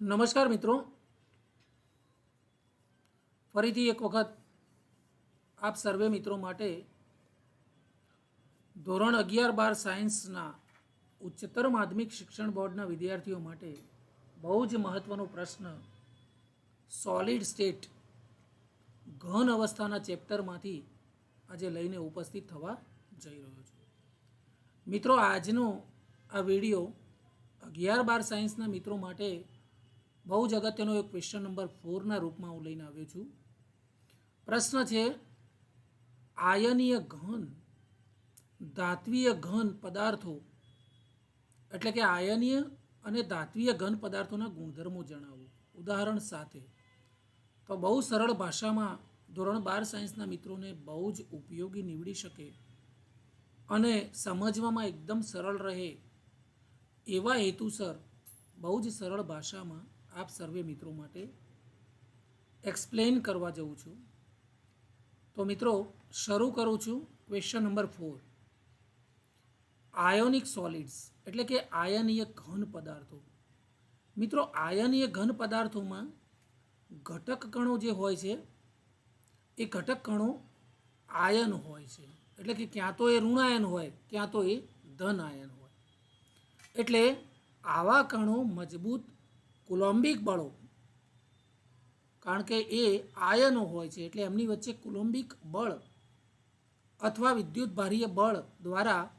નમસ્કાર મિત્રો. ફરીથી એક વખત આપ સર્વે મિત્રો માટે ધોરણ અગિયાર બાર સાયન્સના ઉચ્ચતર માધ્યમિક શિક્ષણ બોર્ડના વિદ્યાર્થીઓ માટે બહુ જ મહત્ત્વનો પ્રશ્ન સોલિડ સ્ટેટ ઘન અવસ્થાના ચેપ્ટરમાંથી આજે લઈને ઉપસ્થિત થવા જઈ રહ્યો છું. મિત્રો, આજનો આ વીડિયો અગિયાર બાર સાયન્સના મિત્રો માટે બહુ જ અગત્યનો એક ક્વેશ્ચન નંબર ફોરના રૂપમાં હું લઈને આવ્યો છું. પ્રશ્ન છે, આયનીય ઘન, ધાત્વીય ઘન પદાર્થો, એટલે કે આયનીય અને ધાત્વીય ઘન પદાર્થોના ગુણધર્મો જણાવો. ઉદાહરણ સાથે. તો બહુ સરળ ભાષામાં ધોરણ બાર સાયન્સના મિત્રોને બહુ જ ઉપયોગી નીવડી શકે અને સમજવામાં એકદમ સરળ રહે એવા હેતુસર બહુ જ સરળ ભાષામાં આપ સર્વે મિત્રો માટે એક્સપ્લેન કરવા જઉં છું. તો મિત્રો, શરૂ કરું છું question number four ionic solids એટલે કે આયનીય ઘન પદાર્થો. મિત્રો, આયનીય ઘન પદાર્થોમાં ઘટક કણો જે હોય છે, એ ઘટક કણો આયન હોય છે. એટલે કે ક્યાં તો એ ઋણાયન હોય, ક્યાં તો એ ધન આયન હોય. એટલે આવા કણો મજબૂત કુલોમ્બિક બળો. કારણ કે એ આયનો હોય છે, એટલે એમની વચ્ચે કુલોમ્બિક બળ અથવા વિદ્યુત ભારીય બળ દ્વારા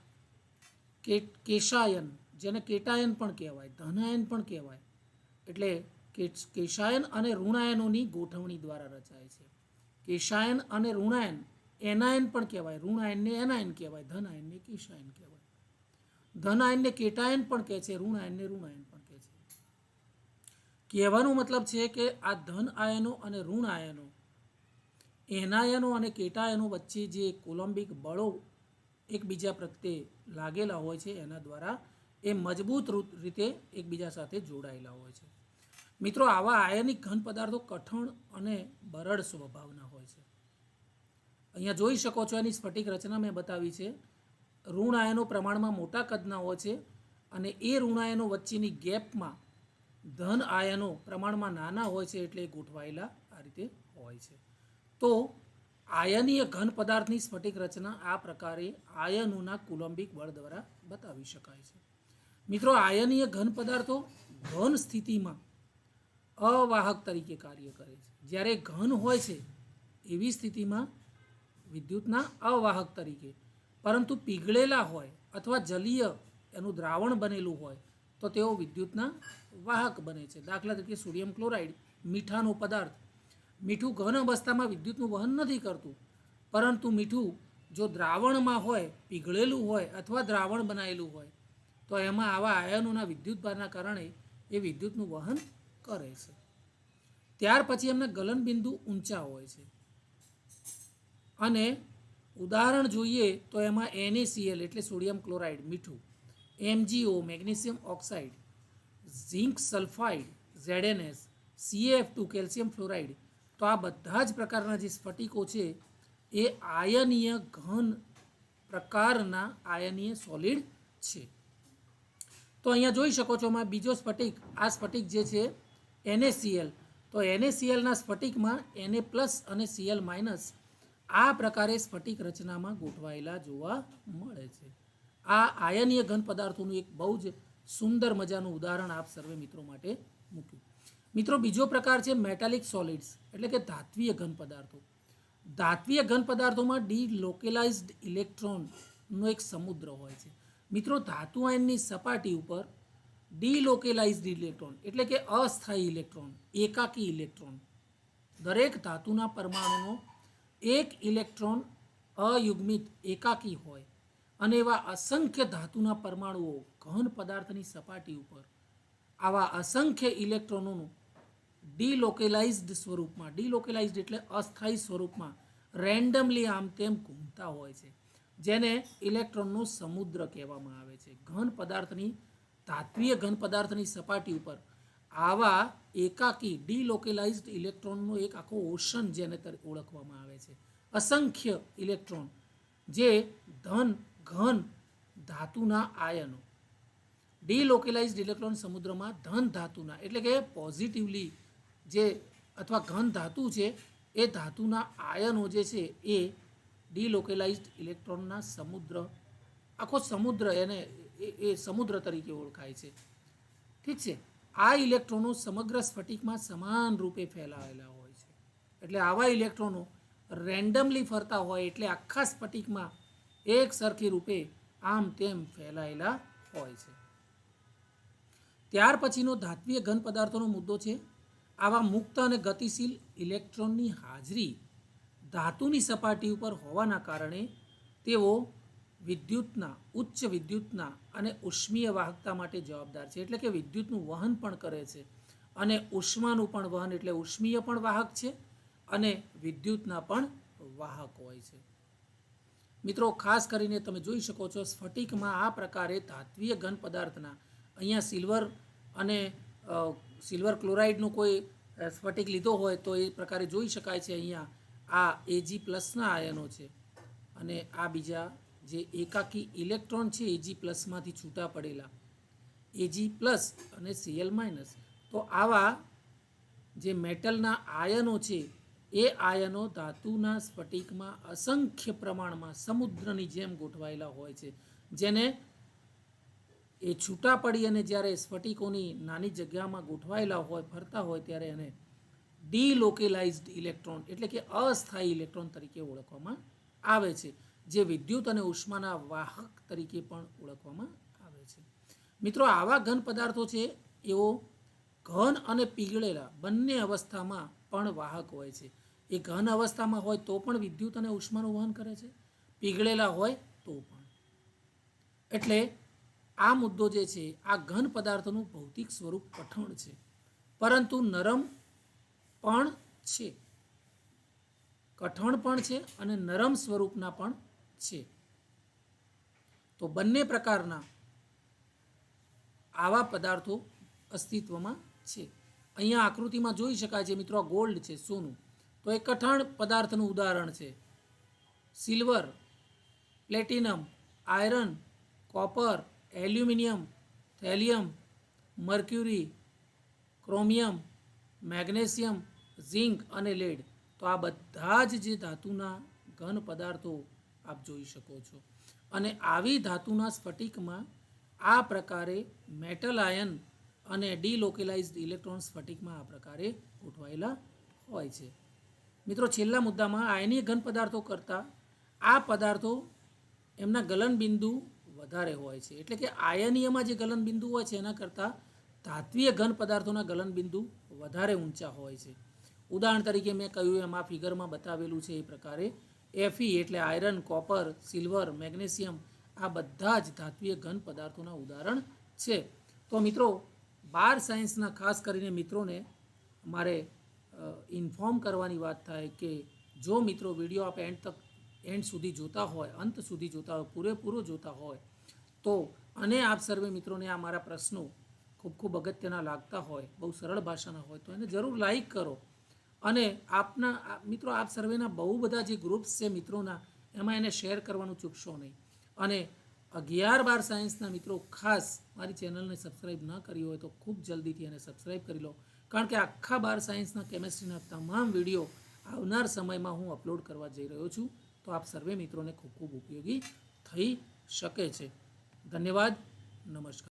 કે, કેશાયન, જેને કેટાયન પણ કહેવાય, ધનાયન પણ કહેવાય, એટલે કેશાયન અને ઋણાયનોની ગોઠવણી દ્વારા રચાય છે. કેશાયન અને ઋણાયન, એનાયન પણ કહેવાય, ઋણાયનને એનાયન કહેવાય, ધનાયનને કેશાયન કહેવાય. ધનાયનને કેટાયન પણ કહે છે, ઋણાયનને ઋણાયન પણ. કહેવાનો મતલબ છે કે આ ધન આયનો અને ઋણ આયનો, એનાયનો અને કેટાયનો વચ્ચે જે કોલમ્બિક બળો એકબીજા પ્રત્યે લાગેલા હોય છે, એના દ્વારા એ મજબૂત રીતે એકબીજા સાથે જોડાયેલા હોય છે. મિત્રો, આવા આયનિક ઘન પદાર્થો કઠણ અને બરડ સ્વભાવના હોય છે. અહીંયા જોઈ શકો છો એની સ્ફટિક રચના મેં બતાવી છે. ઋણ આયનો પ્રમાણમાં મોટા કદના હોય છે અને એ ઋણ આયનો વચ્ચેની ગેપમાં ધન આયનો પ્રમાણમાં નાના હોય છે એટલે ગોઠવાયેલા આ રીતે હોય છે. તો આયનીય ઘન પદાર્થની સ્ફટિક રચના આ પ્રકારે આયનોના કુલંબિક બળ દ્વારા બતાવી શકાય છે. મિત્રો, આયનીય ઘન પદાર્થો ઘન સ્થિતિમાં અવાહક તરીકે કાર્ય કરે છે. જ્યારે ઘન હોય છે એવી સ્થિતિમાં વિદ્યુતના અવાહક તરીકે, પરંતુ પીગળેલા હોય અથવા જલીય એનું દ્રાવણ બનેલું હોય તો તેઓ વિદ્યુતના વાહક બને છે. દાખલા તરીકે સોડિયમ ક્લોરાઇડ મીઠાનો પદાર્થ. મીઠું ઘન અવસ્થામાં વિદ્યુતનું વહન નથી કરતું. પરંતુ મીઠું જો દ્રાવણમાં હોય, પીગળેલું હોય અથવા દ્રાવણ બનાવેલું હોય, તો એમાં આવા આયનોના વિદ્યુતભારના કારણે એ વિદ્યુતનું વહન કરે છે. ત્યાર પછી એમના ગલનબિંદુ ઊંચા હોય છે. અને ઉદાહરણ જોઈએ તો એમાં એનએસીએલ એટલે સોડિયમ ક્લોરાઇડ મીઠું. MgO magnesium oxide zinc sulphide Z N S C F two calcium fluoride તો આ બધા જ પ્રકારના જે સ્ફટિકો છે, એ આયનીય ઘન પ્રકારના આયનીય સોલિડ છે. તો અહીંયા જોઈ શકો છો એમાં બીજો સ્ફટિક, આ સ્ફટિક જે છે એનએસીએલ તો એનએસીએલના સ્ફટિકમાં એને પ્લસ અને સીએલ માઇનસ આ પ્રકારે સ્ફટિક રચનામાં ગોઠવાયેલા જોવા મળે છે. આ આયનીય ઘન પદાર્થોનું એક બહુ જ સુંદર મજાનું ઉદાહરણ આપ સર્વે મિત્રો માટે મૂક્યું. મિત્રો, બીજો પ્રકાર છે મેટાલિક સોલિડ્સ, એટલે કે ધાત્વીય ઘન પદાર્થો. ધાત્વીય ઘન પદાર્થોમાં ડી લોકેલાઇઝ્ડ ઇલેક્ટ્રોનનો એક સમુદ્ર હોય છે. મિત્રો, ધાતુ આયનની સપાટી ઉપર ડીલોકેલાઇઝ્ડ ઇલેક્ટ્રોન, એટલે કે અસ્થાયી ઇલેક્ટ્રોન, એકાકી ઇલેક્ટ્રોન, દરેક ધાતુના પરમાણુનો એક ઇલેક્ટ્રોન અયુગ્મિત એકાકી હોય. અને એવા અસંખ્ય ધાતુના પરમાણુઓ, ઘન પદાર્થની સપાટી ઉપર. આવા અસંખ્ય ઇલેક્ટ્રોનોનું ડીલોકેલાઇઝ્ડ સ્વરૂપમાં, ડીલોકેલાઇઝ્ડ એટલે અસ્થાયી સ્વરૂપમાં રેન્ડમલી આમ તેમ ઘૂમતા હોય છે, જેને ઇલેક્ટ્રોનનો સમુદ્ર કહેવામાં આવે છે. ઘન પદાર્થની, ધાત્વીય ઘન પદાર્થની સપાટી ઉપર આવા એકાકી, ડીલોકેલાઇઝ્ડ ઇલેક્ટ્રોનનો એક આખો ઓશન જેને ઓળખવામાં આવે છે. અસંખ્ય ઇલેક્ટ્રોન જે ધન ઘન ધાતુના આયનો. ડીલોકેલાઇઝડ ઇલેક્ટ્રોન સમુદ્રમાં ધન ધાતુના, એટલે કે પોઝિટિવલી જે અથવા ઘન ધાતુ છે, એ ધાતુના આયનો જે છે, એ ડીલોકેલાઇઝડ ઇલેક્ટ્રોનના સમુદ્ર, આખો સમુદ્ર એને એ સમુદ્ર તરીકે ઓળખાય છે. ઠીક છે? આ ઇલેક્ટ્રોનો સમગ્ર સ્ફટિકમાં સમાન રૂપે ફેલાયેલા હોય છે. એટલે આવા ઇલેક્ટ્રોનો રેન્ડમલી ફરતા હોય એટલે આખા સ્ફટિકમાં એક સરખી રૂપે આમ તેમ ફેલાયેલા હોય છે. ત્યાર પછીનો ધાત્વીય ઘન પદાર્થોનો મુદ્દો છે. આવા મુક્ત અને ગતિશીલ ઇલેક્ટ્રોનની હાજરી ધાતુની સપાટી ઉપર હોવાના કારણે તેઓ વિદ્યુતના, ઉચ્ચ વિદ્યુતના અને ઉષ્મીય વાહકતા માટે જવાબદાર છે. એટલે કે વિદ્યુતનું વહન પણ કરે છે અને ઉષ્માનું પણ વહન, એટલે ઉષ્મીય પણ વાહક છે અને વિદ્યુતના પણ વાહક હોય છે. મિત્રો, ખાસ કરીને તમે જોઈ શકો છો, સ્ફટિકમાં આ પ્રકારે ધાત્વીય ઘન પદાર્થના, અહીંયા સિલ્વર અને સિલ્વર ક્લોરાઇડનો કોઈ સ્ફટિક લીધો હોય તો એ પ્રકારે જોઈ શકાય છે અહીંયા. આ એજી પ્લસના આયનો છે અને આ બીજા જે એકાકી ઇલેક્ટ્રોન છે એજી પ્લસમાંથી છૂટા પડેલા. એજી પ્લસ અને સીએલ માઇનસ. તો આવા જે મેટલના આયનો છે એ આયનો ધાતુના સ્ફટિકમાં અસંખ્ય પ્રમાણમાં સમુદ્રની જેમ ગોઠવાયેલા હોય છે. જેને એ છૂટા પડી અને જ્યારે સ્ફટિકોની નાની જગ્યામાં ગોઠવાયેલા હોય, ફરતા હોય ત્યારે એને ડીલોકેલાઇઝ્ડ ઇલેક્ટ્રોન એટલે કે અસ્થાયી ઇલેક્ટ્રોન તરીકે ઓળખવામાં આવે છે, જે વિદ્યુત અને ઉષ્માના વાહક તરીકે પણ ઓળખવામાં આવે છે. મિત્રો, આવા ઘન પદાર્થો છે, એઓ ઘન અને પીગળેલા બંને અવસ્થામાં પણ વાહક હોય છે. એ ઘન અવસ્થામાં હોય તો પણ વિદ્યુત અને ઉષ્માનું વહન કરે છે. પીગળેલા હોય તો પણ. એટલે આ મુદ્દો જે છે, આ ઘન પદાર્થોનું ભૌતિક સ્વરૂપ કઠણ છે. પરંતુ નરમ પણ છે. કઠણ પણ છે અને નરમ સ્વરૂપના પણ છે. તો બંને પ્રકારના આવા પદાર્થો અસ્તિત્વમાં છે. અહીંયા આકૃતિમાં જોઈ શકાય છે મિત્રો ગોલ્ડ છે, સોનું. તો એ કઠણ પદાર્થનું ઉદાહરણ છે. Silver platinum iron copper aluminium thallium mercury chromium magnesium zinc અને લેડ તો આ બધા જ જે ધાતુના ઘન પદાર્થો આપ જોઈ શકો છો. અને આવી ધાતુના સ્ફટિકમાં આ પ્રકારે મેટલ આયન અને ડીલોકેલાઇઝ્ડ ઇલેક્ટ્રોન સ્ફટિકમાં આ પ્રકારે ગોઠવાયેલા હોય છે. મિત્રો, છેલ્લા મુદ્દામાં આયનીય ઘન પદાર્થો કરતાં આ પદાર્થો એમના ગલનબિંદુ વધારે હોય છે. એટલે કે આયનીયમાં જે ગલનબિંદુ હોય છે, એના કરતાં ધાત્વીય ઘન પદાર્થોના ગલનબિંદુ વધારે ઊંચા હોય છે. ઉદાહરણ તરીકે મેં કહ્યું એમ આ ફિગરમાં બતાવેલું છે એ પ્રકારે એફઈ એટલે આયરન, કોપર, સિલ્વર, મેગ્નેશિયમ આ બધા જ ધાત્વીય ઘન પદાર્થોના ઉદાહરણ છે. તો મિત્રો બાર સાયન્સના ખાસ કરીને મિત્રોને મારે ઇન્ફોર્મ કરવાની વાત થાય કે જો મિત્રો વીડિયો આપ એન્ડ તક એન્ડ સુધી જોતા હોય, અંત સુધી જોતા હોય, પૂરેપૂરો જોતા હોય, તો અને આપ સર્વે મિત્રોને આ મારા પ્રશ્નો ખૂબ ખૂબ અગત્યના લાગતા હોય, બહુ સરળ ભાષાના હોય, તો એને જરૂર લાઈક કરો. અને આપના મિત્રો આપ સર્વેના બહુ બધા જે ગ્રુપ્સ છે મિત્રોના, એમાં એને શેર કરવાનું ચૂકશો નહીં. અને અગિયાર બાર સાયન્સના મિત્રો, ખાસ મારી ચેનલને સબસ્ક્રાઈબ ન કરી હોય તો ખૂબ જલ્દીથી એને સબસ્ક્રાઈબ કરી લો. કારણ કે આખા બાર સાયન્સના કેમેસ્ટ્રીના તમામ વીડિયો આવનાર સમયમાં હું અપલોડ કરવા જઈ રહ્યો છું. તો આપ સર્વે મિત્રોને ખૂબ ખૂબ ઉપયોગી થઈ શકે છે. ધન્યવાદ. નમસ્કાર.